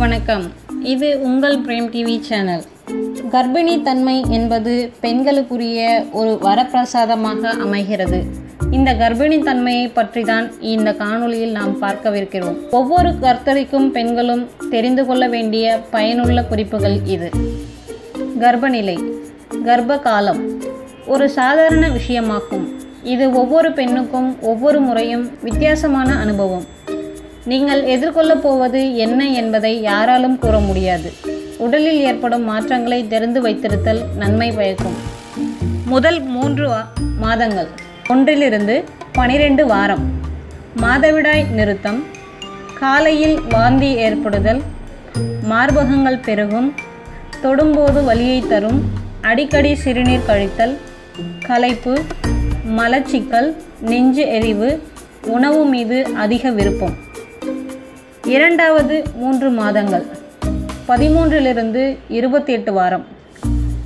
வணக்கம். இது உங்கள் பிரேம் டிவி சேனல். கர்ப்பிணி தன்மை என்பது பெண்களுக்குரிய ஒரு வரப்பிரசாதமாக அமைகிறது. இந்த கர்ப்பிணி தன்மையை பற்றி தான் இந்த காணொளியில் நாம் பார்க்கவிருக்கிறோம். ஒவ்வொரு கர்த்தரிக்கும் பெண்களும் தெரிந்து கொள்ள வேண்டிய பயனுள்ள குறிப்புகள் இது. கர்ப்பநிலை கர்ப்ப காலம் ஒரு சாதாரண விஷயமாகும் இது ஒவ்வொரு பெண்ணுக்கும் ஒவ்வொரு முறையும் வித்தியாசமான அனுபவம். நீங்கள் எதிர்கொள்ளப் போவது என்ன என்பதை யாராலும் கூற முடியாது. உடலில் ஏற்படும் மாற்றங்களை தெரிந்து வைத்திருத்தல் நன்மை பயக்கும். முதல் மூன்று மாதங்கள். ஒன்றிலிருந்து பனிரெண்டு வாரம். மாதவிடாய் நிறுத்தம். காலையில் வாந்தி ஏற்படுதல். மார்பகங்கள் பெருகும். தொடும்போது வலியை தரும். அடிக்கடி சிறுநீர் கழித்தல். களைப்பு. மலச்சிக்கல். நெஞ்சு எரிவு. உணவு மீது அதிக விருப்பம். இரண்டாவது மூன்று மாதங்கள். பதிமூன்றிலிருந்து இருபத்தி எட்டு வாரம்.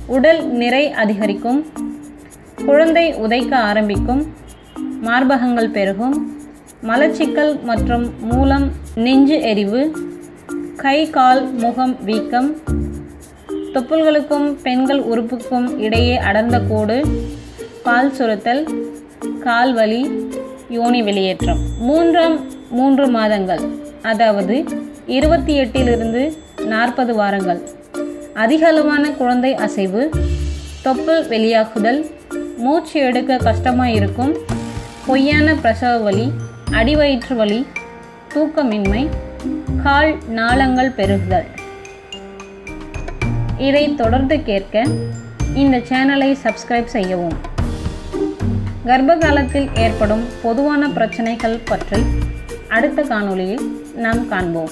உடல் நிறை அதிகரிக்கும். குழந்தை உதைக்க ஆரம்பிக்கும். மார்பகங்கள் பெருகும். மலச்சிக்கல் மற்றும் மூலம் நெஞ்சு எரிவு. கை கால் முகம் வீக்கம். தொப்புள்களுக்கும் பெண்கள் உறுப்புக்கும் இடையே அடர்ந்த கோடு. பால் சுரத்தல். கால் வலி யோனி வெளியேற்றம். மூன்றாம் மூன்று மாதங்கள். அதாவது இருபத்தி எட்டிலிருந்து நாற்பது வாரங்கள். அதிகளவான குழந்தை அசைவு தொப்புள் வெளியாகுதல் மூச்சு எடுக்க கஷ்டமாக இருக்கும் பொய்யான பிரசவ வலி அடிவயிற்று வலி தூக்கமின்மை கால் நாளங்கள் பெருகுதல். இதை தொடர்ந்து கேட்க இந்த சேனலை சப்ஸ்கிரைப் செய்யவும். கர்ப்ப காலத்தில் ஏற்படும் பொதுவான பிரச்சனைகள் பற்றி அடுத்த காணொளியில் நாம் காண்போம்